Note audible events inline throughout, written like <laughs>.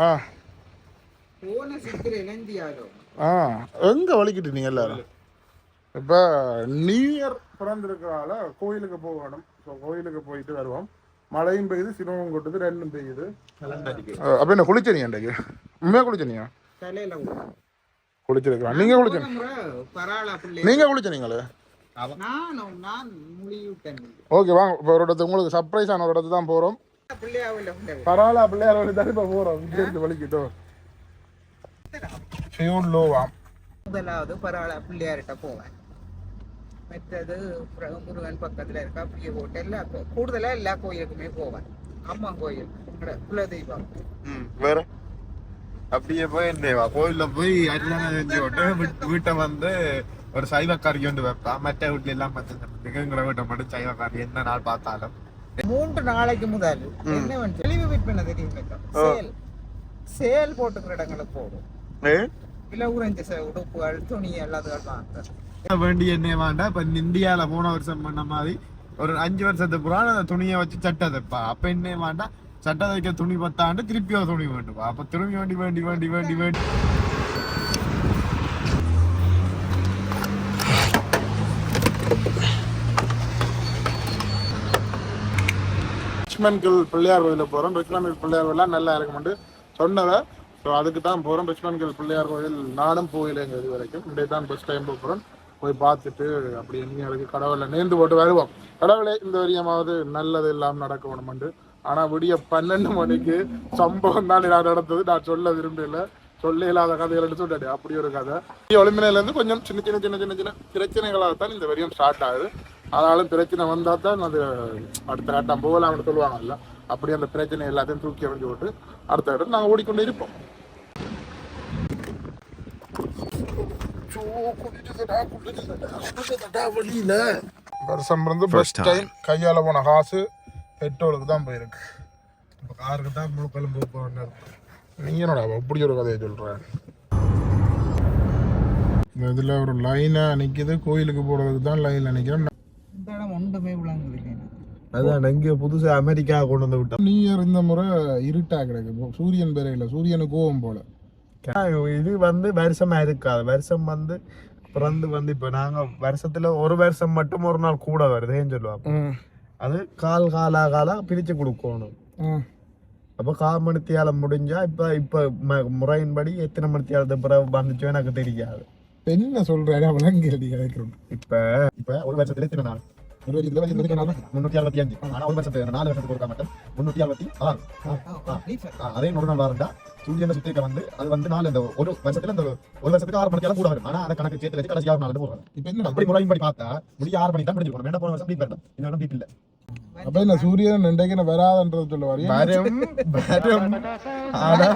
ஆ. போன சித்திரையில இந்தியாவிலும் ஆ. எங்க வலிக்கிட்டு நீங்க எல்லாரும்? இப்போ நியூ இயர் பிறந்திருக்கிறனால கோயிலுக்கு போகணும். ஸோ கோயிலுக்கு போயிட்டு வருவோம். மழையும் பெய்யுது சிரமம் கொட்டுது ரெண்டும் பெய்யுது. அப்ப என்ன குளிச்சனியா அன்றைக்கு உண்மையா குளிச்சனியா. குளிச்சிருக்கலாம். நீங்க குளிச்சனி நீங்க குளிச்சனீங்களே? ஓகே வாங்க. இப்போ ஒரு இடத்துக்கு உங்களுக்கு சர்ப்ரைஸ் ஆன ஒரு இடத்துக்கு தான் பிள்ளை பரவாயில்ல பிள்ளையார் வழி தான் இப்போ போறோம். இங்க இருந்து வலிக்கிட்டோம் ஃபியூல் லோவாம். முதலாவது பரவாயில்ல பிள்ளையார்கிட்ட போவேன். மற்றது முருகன் பக்கத்துல இருக்க அப்படியே போட்டு எல்லா கோ- கூடுதலா எல்லா கோயிலுக்குமே போவேன். அம்மா கோயில் குலதெய்வம். வேற? அப்படியே போய் இந்த கோயில்ல போய் அரிதான செஞ்சு விட்டு வீட்டு- வந்து ஒரு சைவக்காரி கொண்டு வைப்பான் மற்ற வீட்டுல எல்லாம் பார்த்து எங்களை வீட்டை மட்டும் சைவக்காரி என்ன நாள் பார்த்தாலும். மூன்று நாளைக்கு முதல் என்ன தெளிவு விற்பனை தெரியும் சேல். சேல் போட்டுக்கிற இடங்களுக்கு போடும். இல்ல உறைஞ்ச ச- உடுப்புகள் துணி எல்லாத்துக்கும் வாங்க வேண்டிய என்ன வேண்டாம் இப்ப இந்தியால போன வருஷம் பண்ண மாதிரி ஒரு அஞ்சு வருஷத்துக்கு புறான அந்த துணியை வச்சு சட்டை தைப்பா. அப்ப என்ன வேண்டாம் சட்டை தைக்க துணி பத்தாண்டு திருப்பி ஒரு துணி வேண்டுவா அப்ப திரும்பி வேண்டி வேண்டி வேண்டி வேண்டி வேண்டி. ரிச்மன்கில் பிள்ளையார் கோயிலில் போகிறோம் ரிச்மன்கில் பிள்ளையார் கோயிலாம் நல்லா இருக்குமெண்டு சொன்னதை ஸோ அதுக்கு தான் போகிறோம் ரிச்மன்கில் பிள்ளையார் கோயில் நானும் போயிலேங்க இது வரைக்கும். இப்படி தான் ஃபஸ்ட் டைம் போகிறோம் போய் பார்த்துட்டு அப்படி என்ன இருக்கு கடவுளை நேர்ந்து போட்டு வருவோம். கடவுளே இந்த வரியமாவது நல்லது எல்லாம் நடக்க வேணுமெண்டு ஆனால் விடிய பன்னெண்டு மணிக்கு சம்பவம் தான் நான் நடந்தது. நான் சொல்ல விரும்பல சொல்ல இல்லாத கதைகள் சொல்லிட்டு அப்படி ஒரு கதை. ஒளிமினையிலேருந்து கொஞ்சம் சின்ன சின்ன சின்ன சின்ன சின்ன பிரச்சனைகளாக தான் இந்த வரியம் ஸ்டார்ட் ஆகுது. ஆனாலும் பிரச்சனை வந்தா தான் அது அடுத்த கட்டம் போகலாம்னு சொல்லுவாங்கல்ல. அப்படி அந்த பிரச்சனை எல்லாத்தையும் தூக்கி எறிஞ்சு விட்டு அடுத்த இடம் நாங்கள் ஓடிக்கொண்டு இருப்போம். வருஷம் இருந்து ஃபர்ஸ்ட் டைம் கையால போன காசு பெட்ரோலுக்கு தான் போயிருக்கு. இப்ப காருக்கு தான் முழு கிளம்பு போறேன் நீ என்னடா அப்படி ஒரு கதையை சொல்ற? இந்த இதுல ஒரு லைனா நிக்குது. கோயிலுக்கு போறதுக்கு தான் லைன்ல நிக்கிறோம் இந்த இடம் ஒன்றுமே விளங்குது இல்லை எனக்கு. அதான் எங்க புதுசா அமெரிக்கா கொண்டு வந்து விட்டோம் நியூ இயர் இந்த முறை இருட்டா கிடக்கு. சூரியன் பேர இல்லை சூரியனுக்கு கோவம் போல. இது வந்து வருஷமா இருக்காது. வருஷம் வந்து பிறந்து வந்து இப்ப நாங்க வருஷத்துல ஒரு வருஷம் மட்டும் ஒரு நாள் கூட வருதுன்னு சொல்லுவாங்க. அது கால் காலா காலா பிரிச்சு கொடுக்கணும். அப்ப கால் மணித்தியாலம் முடிஞ்சா இப்ப இப்ப முறையின்படி எத்தனை மணித்தியாலத்து பிறகு வந்துச்சோ எனக்கு தெரியாது. என்ன சொல்ற விளங்கி கிடைக்கிறோம் இப்ப இப்ப ஒரு வருஷத்துல எத்தனை நாள்? ஒரு நாலு. அறுபத்தி அஞ்சு ஒரு வருஷத்துக்கு நாலு வருஷத்துக்கு ஒருக்கா மட்டும் முன்னூத்தி அறுபத்தி ஆறு அதே ஒரு நாள் வரண்டா சூரியனை சுத்திக்க வந்து அது வந்து நாலு இந்த ஒரு வருஷத்துல இந்த ஒரு வருஷத்துக்கு ஆறு மணிக்கு கூட வரும் ஆனா அதை கணக்கு சேர்த்து வச்சு கடைசி ஆறு நாள் போடுறாங்க இப்ப என்ன அப்படி பார்த்தா முடிய ஆறு மணிக்கு தான் முடிஞ்சிருக்கணும் என்ன போன வருஷம் பீப் வேண்டாம் இந்த அப்ப சூரியன் இன்றைக்கு வராதுன்றது சொல்ல வரும் வரும் ஆனா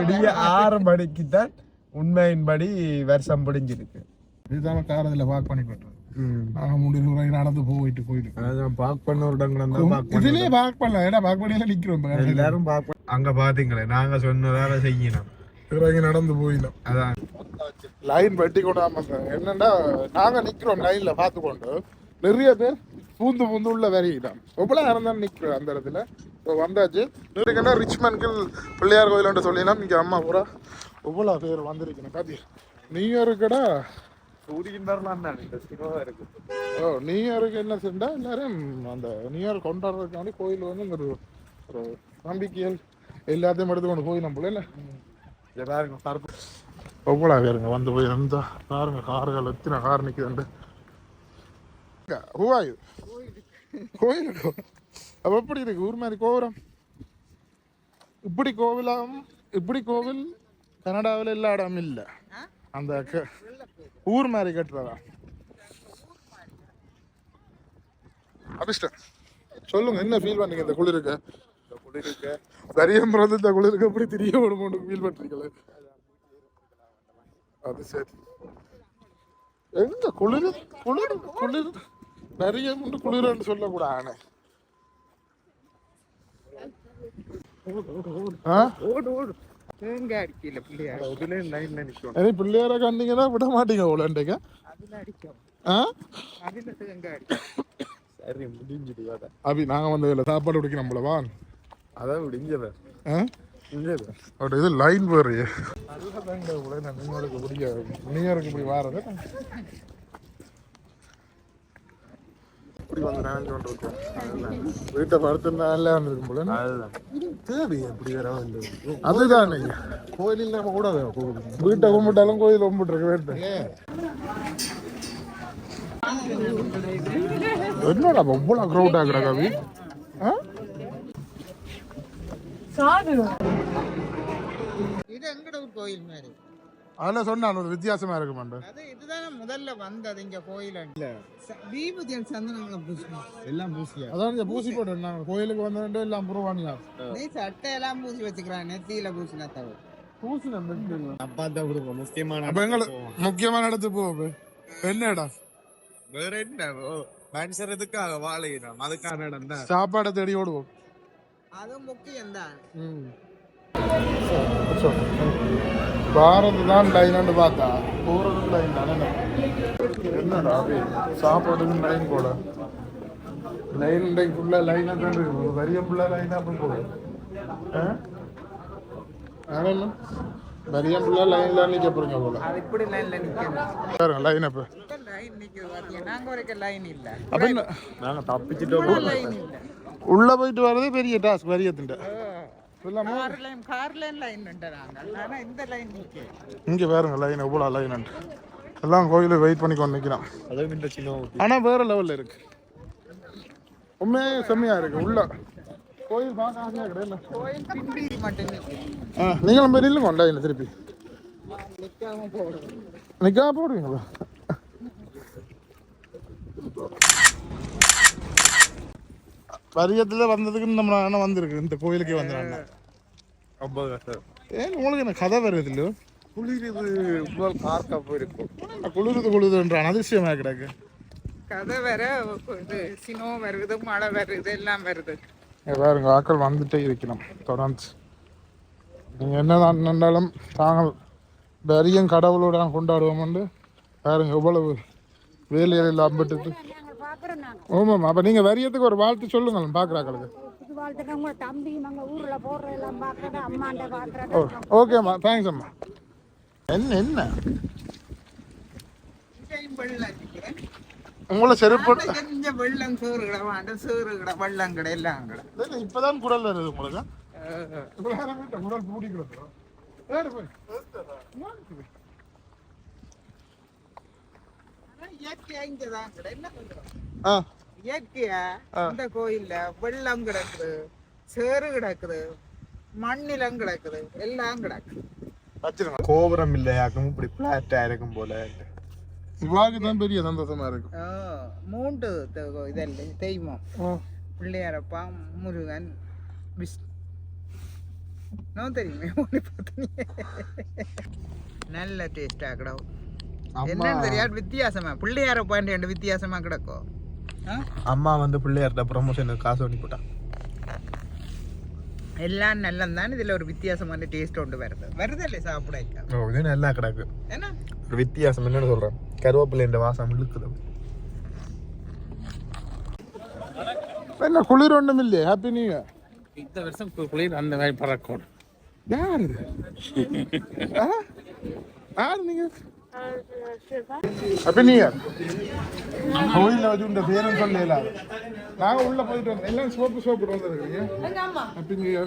முடிய ஆறு மணிக்கு தான் உண்மையின்படி வருஷம் முடிஞ்சிருக்கு இதுதான் காரத்துல பார்க் பண்ணி போட்டுருவோம் நாங்க முடிவு முறை நடந்து போயிட்டு போயிட்டு. அதான் பார்க் பண்ண ஒரு இடங்கள் பார்க் இதுலயே பார்க் பண்ணலாம். ஏன்னா பார்க் பண்ணியில நிக்கிறோம் இப்ப. எல்லாரும் பார்க்க அங்க பாத்தீங்களே நாங்க சொன்னதால செய்யணும். பிறகு நடந்து போயிடும் அதான். லைன் வெட்டி கொண்டாம என்னன்னா நாங்க நிக்கிறோம் லைன்ல பார்த்துக்கொண்டு நிறைய பேர் பூந்து பூந்து உள்ள வரையிட்டோம் எவ்வளவு நேரம் தான் நிக்கிறோம் அந்த இடத்துல? இப்போ வந்தாச்சு. இருக்குன்னா ரிச்மன்கில் பிள்ளையார் கோயிலுன்னு சொல்லினா இங்க அம்மா பூரா எவ்வளவு பேர் வந்திருக்கணும் பாத்தி நியூ இயருக்குடா சூரியன் வரலாம் தான் இந்த சினிமா இருக்கு. ஓ நியூ இயருக்கு என்ன செஞ்சா எல்லாரும் அந்த நியூ இயர் கொண்டாடுறதுக்காண்டி கோயில் வந்து ஒரு ஒரு நம்பிக்கைகள் எல்லாத்தையும் எடுத்து கொண்டு போய் நம்மள இல்லை பாருங்க பருப்பு. எவ்வளோ பேருங்க வந்து போய் இருந்தா பாருங்க கார்கள் எத்தனை கார் நிற்குதுண்டு ஹூவாயு கோயிலுக்கு அப்போ எப்படி இருக்கு? ஊர் மாதிரி கோபுரம்? இப்படி கோவிலாம் இப்படி கோவில் கனடாவில் எல்லா இடம் இல்லை. அந்த ஊர் மாதிரி கட்டுறதா? அபிஷ்டம் சொல்லுங்க என்ன ஃபீல் பண்ணீங்க இந்த குளிருக்கு? குளிருக்கு தரியம் பிறந்து இந்த குளிருக்கு எப்படி தெரிய வருமோன்னு ஃபீல் பண்றீங்களே? அது சரி. எங்க குளிர்? குளிர் குளிர். நிறைய முண்டு குளிர்னு சொல்லக்கூடாது. ஆ? ஓடு ஓடு. தேங்காய் அடிக்கல பிள்ளையார் அதுல லைன்ல நிக்கும் இனி பிள்ளையார கண்டீங்கன்னா விட மாட்டீங்க அதுல அடிக்கும் ஆ அதுல தேங்காய் அடிக்கும் சரி முடிஞ்சுது அதான் அபி நாங்க வந்து சாப்பாடு குடிக்க நம்மள வா அதான் முடிஞ்சது ஆ ஒரு இது லைன் வேறு நீங்களுக்கு பிடிக்காது நீங்களுக்கு இப்படி வாரது வந்து கொண்டு இருக்கோம் வீட்டை படுத்திருந்தா நல்லா இருந்திருக்கும் போல தேவை எப்படி வேற அதுதான். கோயில் நம்ம கூட வீட்டை கும்பிட்டாலும் கோயில் கும்பிட்டு இருக்க வேண்டும் என்னடா எவ்வளோ க்ரௌட் ஆகுறா கவி இது எங்கட ஒரு கோயில் மாதிரி? அதில் சொன்னான் ஒரு வித்தியாசமா இருக்க மாட்டேன் அது இதுதானே முதல்ல வந்தது இங்க கோயில் தீபதியன் சந்தனம் பூசணும் எல்லாம் பூசியா அதான் இந்த பூசி போட்டு நாங்கள் கோயிலுக்கு வந்தோம் எல்லாம் புருவானியா நீ சட்டை எல்லாம் பூசி வச்சுக்கிறான் நெத்தியில பூசினா தவிர பூசி அப்பா தான் கொடுப்போம். முக்கியமான அப்ப எங்களை முக்கியமான இடத்துக்கு போவோம் என்ன இடம் வேற என்ன? மனுஷர் எதுக்காக வாழையிடும் அதுக்கான இடம் தான். சாப்பாடை தேடி ஓடுவோம். அது முக்கியம் தான் பாரத் தான் லைன் பார்த்தா போறது லைன் தானே. என்னடா அப்படி சாப்பாடுக்கு லைன் போட லைன் இன்றைக்கு ஃபுல்லாக லைனாக தான் இருக்கு. வரிய ஃபுல்லாக லைனாக அப்படி போகுது. ஆனா வரிய ஃபுல்லாக லைனில் நிற்க போறீங்க போல. அது இப்படி லைன்ல நிக்கணும். பாருங்க லைன் அப்போ? லைன் நிக்குது பாத்தீங்க நாங்க வரைக்கும் லைன் இல்ல. அப்போ என்ன? நாங்க தப்பிச்சிட்டோம். லைன் இல்ல. உள்ள போயிட்டு வரதே பெரிய டாஸ்க் வரியத்துண்ட இங்கே பாருங்க லைன் எவ்வளோ லைன் எல்லாம் கோயிலுக்கு வெயிட் பண்ணி கொண்டு நிற்கிறான் அதுவும் இந்த சின்ன ஆனா வேற லெவல்ல இருக்கு. உண்மையே செம்மையா இருக்கு உள்ள. கோயில் பார்க்க ஆசையா கிடையாது கோயில் பின்பி மட்டும். நிக்கு நீங்களும் போய் நில்லுங்க லைன்ல திருப்பி. நிக்கா போடுவீங்களா? வரியத்துல வந்ததுக்கு நம்ம அண்ணன் வந்திருக்கு. இந்த கோயிலுக்கே வந்துடுறாங்க ரொம்ப கஷ்டம் ஏன் உங்களுக்கு என்ன கதை வருது இல்லையோ குளிர்றது இவ்வளவு பார்க்க போயிருக்கும். குளிருது குளிருதுன்றான் அதிசயமா கிடக்கு. கதை வேற சினோ வருது மழை வருது எல்லாம் வருது. பாருங்க ஆக்கள் வந்துட்டே இருக்கணும் தொடர்ந்து. நீங்க என்னதான் நின்றாலும் தாங்கள் பெரியும் கடவுளோட கொண்டாடுவோம் பாருங்க எவ்வளவு வேலையில் அம்பிட்டு ஆமாம் அப்போ நீங்கள் வரியத்துக்கு ஒரு வாழ்த்து சொல்லுங்கள் பார்க்குறாக்களுக்கு தம்பி ஊர்ல போடுற எல்லாம் அம்மாண்ட ஓகேம்மா தேங்க்ஸ் அம்மா. என்ன என்ன? உங்களை செருப்பு இந்த வெள்ளம் சோறு கடை வாண்ட சோறு கடை வெள்ளம் கடை எல்லாம் கடை இப்பதான் குடல் வருது உங்களுக்கு. குடல் பூடி கிடக்குறோம் வேறு போய் ஆனா இயற்கையா இந்த கோயில்ல வெள்ளம் கிடக்குது சேறு கிடக்குது மண்ணிலம் கிடக்குது எல்லாம் கிடக்குது. கோபுரம் இல்லையாக்கும் இப்படி பிளாட்டா இருக்கும் போல. இவ்வாக்கு தான் பெரிய சந்தோஷமா இருக்கும். ஆ, மூன்று இதெல்லாம் தெய்வம். பிள்ளையாரப்பா முருகன் விஷ்ணு. நான் தெரியுமே. <laughs> நல்ல டேஸ்டா கிடக்கும் என்னன்னு தெரியாது வித்தியாசமா. பிள்ளையாரப்பாண்டி ரெண்டு வித்தியாசமா கிடக்கும்? அம்மா வந்து பிள்ளையார்ட்ட ப்ரமோஷனுக்கு காசு பண்ணி போட்டா. எல்லாம் நல்லந்தான் இதுல ஒரு வித்தியாசமான டேஸ்ட் ஒன்று வருது. வருது இல்லை சாப்பிட ஓ இது நல்லா கிடக்கு. என்ன? ஒரு வித்தியாசம் என்னன்னு சொல்றேன். கருவேப்பிலை வாசம் இழுக்குது என்ன குளிர் ஒன்றும் இல்லையே? ஹாப்பி நியூ இயர் இந்த வருஷம் குளிர் அந்த மாதிரி பறக்கும். யார் <laughs> ஆ? யார் நீங்க ஹாப்பி கோயிலில் வச்சு இந்த பேரும் சொல்லல நாங்க உள்ள போயிட்டு வந்தோம். எல்லாம் சோப்பு சோப்பு வந்துருக்கீங்க ஹாப்பி நியூ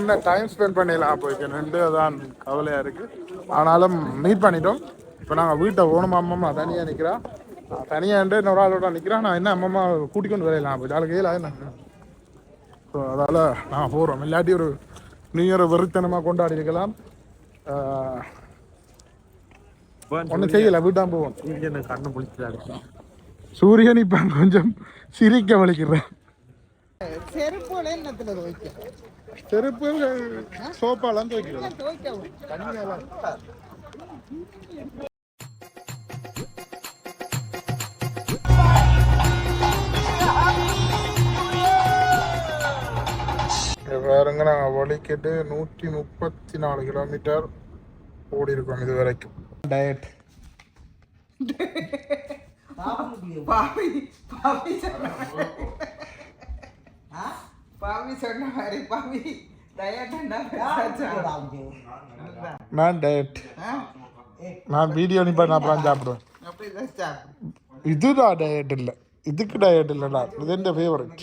என்ன டைம் ஸ்பெண்ட் பண்ணிடலாம்? போயிட்டு ரெண்டு தான் கவலையா இருக்கு. ஆனாலும் மீட் பண்ணிட்டோம். இப்போ நாங்கள் வீட்டை போகணும் அம்மம்மா தனியாக நிற்கிறா தனியாக இன்னொரு ஆளோட நிற்கிறான் நான் என்ன அம்மம்மா கூட்டிக்கொண்டு வரையலாம் போய் நாளைக்கு ஏழா என்ன? ஸோ அதால் நான் போகிறோம் இல்லாட்டி ஒரு நியூ இயரை வெறித்தனமாக கொண்டாடி இருக்கலாம் ஒன்றும் செய்யலை வீட்டான் போவோம். கண்ணு பிடிச்சிட்டு சூரியன் இப்போ கொஞ்சம் சிரிக்க வலிக்கிறேன் செருப்போல என்னத்துல துவைக்க? சோப்பாலாம் துவைக்கிறது துவைக்க பாருங்க நாங்கள் வலிக்கிட்டு நூற்றி முப்பத்தி நாலு கிலோமீட்டர் ஓடி இருக்கோம் இது வரைக்கும் டயட் நான் டயட் நான் வீடியோ நிப்பா நான் அப்புறம் சாப்பிடுவேன். இதுதான் டயட் இல்லை. இதுக்கு டயட் இல்லைடா. இது எந்த ஃபேவரட்